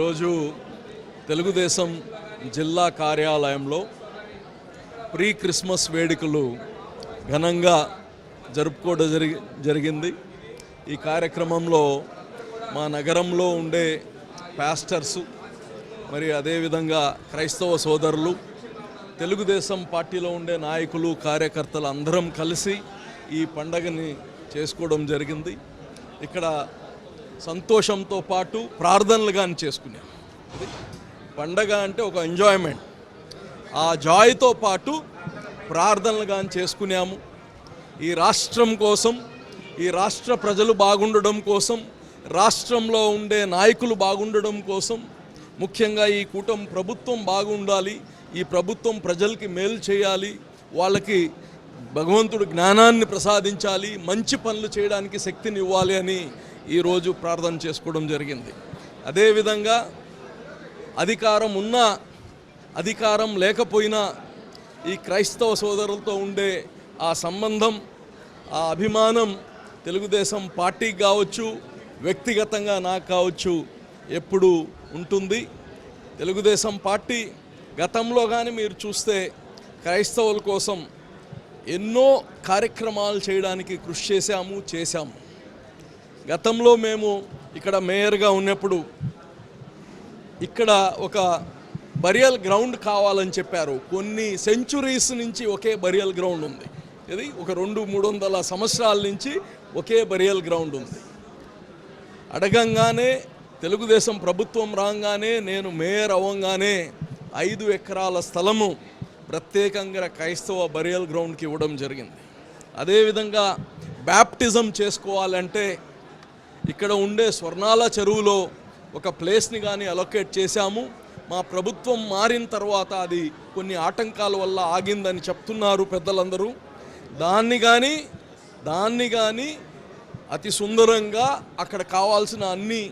ఈరోజు తెలుగుదేశం జిల్లా కార్యాలయంలో ప్రీ క్రిస్మస్ వేడుకలు ఘనంగా జరుపుకోవడం జరిగి జరిగింది. ఈ కార్యక్రమంలో మా నగరంలో ఉండే పాస్టర్స్ మరి అదేవిధంగా క్రైస్తవ సోదరులు తెలుగుదేశం పార్టీలో ఉండే నాయకులు కార్యకర్తలు అందరం కలిసి ఈ పండగని చేసుకోవడం జరిగింది. ఇక్కడ సంతోషంతో పాటు ప్రార్థనలు కానీ చేసుకున్నాం పండగ అంటే ఒక ఎంజాయ్మెంట్. ఆ జాయ్తో పాటు ప్రార్థనలు కానీ చేసుకున్నాము ఈ రాష్ట్రం కోసం ఈ రాష్ట్ర ప్రజలు బాగుండడం కోసం రాష్ట్రంలో ఉండే నాయకులు బాగుండడం కోసం ముఖ్యంగా ఈ కూటమి ప్రభుత్వం బాగుండాలి ఈ ప్రభుత్వం ప్రజలకి మేలు చేయాలి వాళ్ళకి భగవంతుడు జ్ఞానాన్ని ప్రసాదించాలి మంచి పనులు చేయడానికి శక్తిని ఇవ్వాలి అని ఈరోజు ప్రార్థన చేసుకోవడం జరిగింది. అదేవిధంగా అధికారం ఉన్నా అధికారం లేకపోయినా ఈ క్రైస్తవ సోదరులతో ఉండే ఆ సంబంధం ఆ అభిమానం తెలుగుదేశం పార్టీకి కావచ్చు వ్యక్తిగతంగా నాకు కావచ్చు ఎప్పుడు ఉంటుంది. తెలుగుదేశం పార్టీ గతంలో కానీ మీరు చూస్తే క్రైస్తవుల కోసం ఎన్నో కార్యక్రమాలు చేయడానికి కృషి చేశాము చేశాము. గతంలో మేము ఇక్కడ మేయర్గా ఉన్నప్పుడు ఇక్కడ ఒక బరియల్ గ్రౌండ్ కావాలని చెప్పారు. కొన్ని సెంచురీస్ నుంచి ఒకే బరియల్ గ్రౌండ్ ఉంది. ఇది ఒక రెండు మూడు వందల సంవత్సరాల నుంచి ఒకే బరియల్ గ్రౌండ్ ఉంది. అడగంగానే తెలుగుదేశం ప్రభుత్వం రాగానే నేను మేయర్ అవ్వంగానే ఐదు ఎకరాల స్థలము ప్రత్యేకంగా క్రైస్తవ బరియల్ గ్రౌండ్కి ఇవ్వడం జరిగింది. అదేవిధంగా బ్యాప్టిజం చేసుకోవాలంటే ఇక్కడ ఉండే స్వర్ణాల చెరువులో ఒక ప్లేస్ని కానీ అలొకేట్ చేశాము. మా ప్రభుత్వం మారిన తర్వాత అది కొన్ని ఆటంకాల వల్ల ఆగిందని చెప్తున్నారు పెద్దలందరూ. దాన్ని కానీ దాన్ని కానీ అతి సుందరంగా అక్కడ కావాల్సిన అన్ని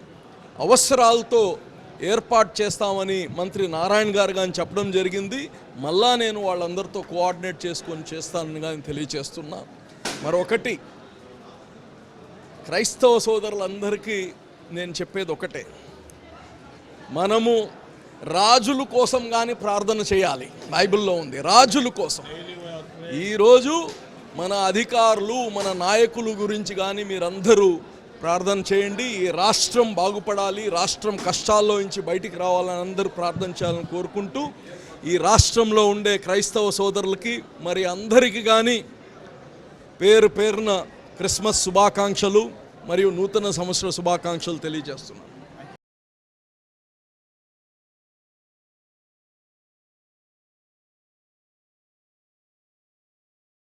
అవసరాలతో ఏర్పాటు చేస్తామని మంత్రి నారాయణ గారు కానీ చెప్పడం జరిగింది. మళ్ళా నేను వాళ్ళందరితో కోఆర్డినేట్ చేసుకొని చేస్తానని కానీ తెలియచేస్తున్నా. మరొకటి క్రైస్తవ సోదరులందరికీ నేను చెప్పేది ఒకటే. మనము రాజుల కోసం కానీ ప్రార్థన చేయాలి. బైబిల్లో ఉంది రాజుల కోసం. ఈరోజు మన అధికారులు మన నాయకులు గురించి కానీ మీరందరూ ప్రార్థన చేయండి. ఈ రాష్ట్రం బాగుపడాలి రాష్ట్రం కష్టాల్లో నుంచి బయటికి రావాలని అందరూ ప్రార్థన చేయాలని కోరుకుంటూ ఈ రాష్ట్రంలో ఉండే క్రైస్తవ సోదరులకి మరి అందరికీ కానీ పేరు పేరున క్రిస్మస్ శుభాకాంక్షలు మరియు నూతన సంవత్సర శుభాకాంక్షలు తెలియజేస్తున్నాను